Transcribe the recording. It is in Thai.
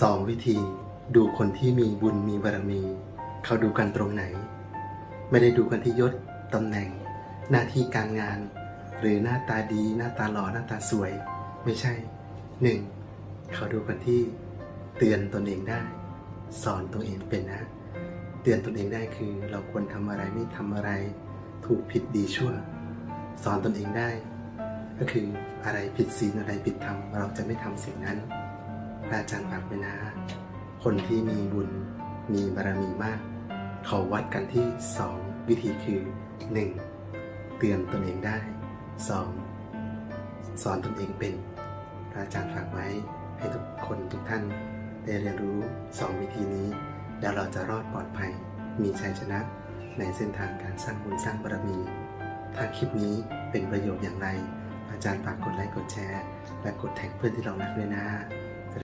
สองวิธี ดูคนที่มีบุญมีบารมี เขาดูกันตรงไหน ไม่ได้ดูกันที่ยศตำแหน่ง หน้าที่การงาน หรือหน้าตาดี หน้าตาหล่อหน้าตาสวย ไม่ใช่หนึ่งเขาดูกันที่ เตือนตนเองได้ สอนตัวเองเป็นนะ เตือนตนเองได้คือเราควรทำอะไรไม่ทำอะไร ถูกผิดดีชั่ว สอนตนเองได้ ก็คืออะไรผิดศีลอะไรผิดธรรมเราจะไม่ทำสิ่งนั้น พระอาจารย์ฝากไว้นะ คนที่มีบุญมีบารมีมาก เขาวัดกันที่สองวิธีคือหนึ่งเตือนตนเองได้สองสอนตนเองเป็น พระอาจารย์ฝากไว้ให้ทุกคนทุกท่านได้เรียนรู้สองวิธีนี้ แล้วเราจะรอดปลอดภัย มีชัยชนะในเส้นทางการสร้างบุญสร้างบารมี ถ้าคลิปนี้เป็นประโยชน์อย่างไร อาจารย์ฝากกดไลค์กดแชร์ และกดแท็กเพื่อนที่เรารักด้วยนะ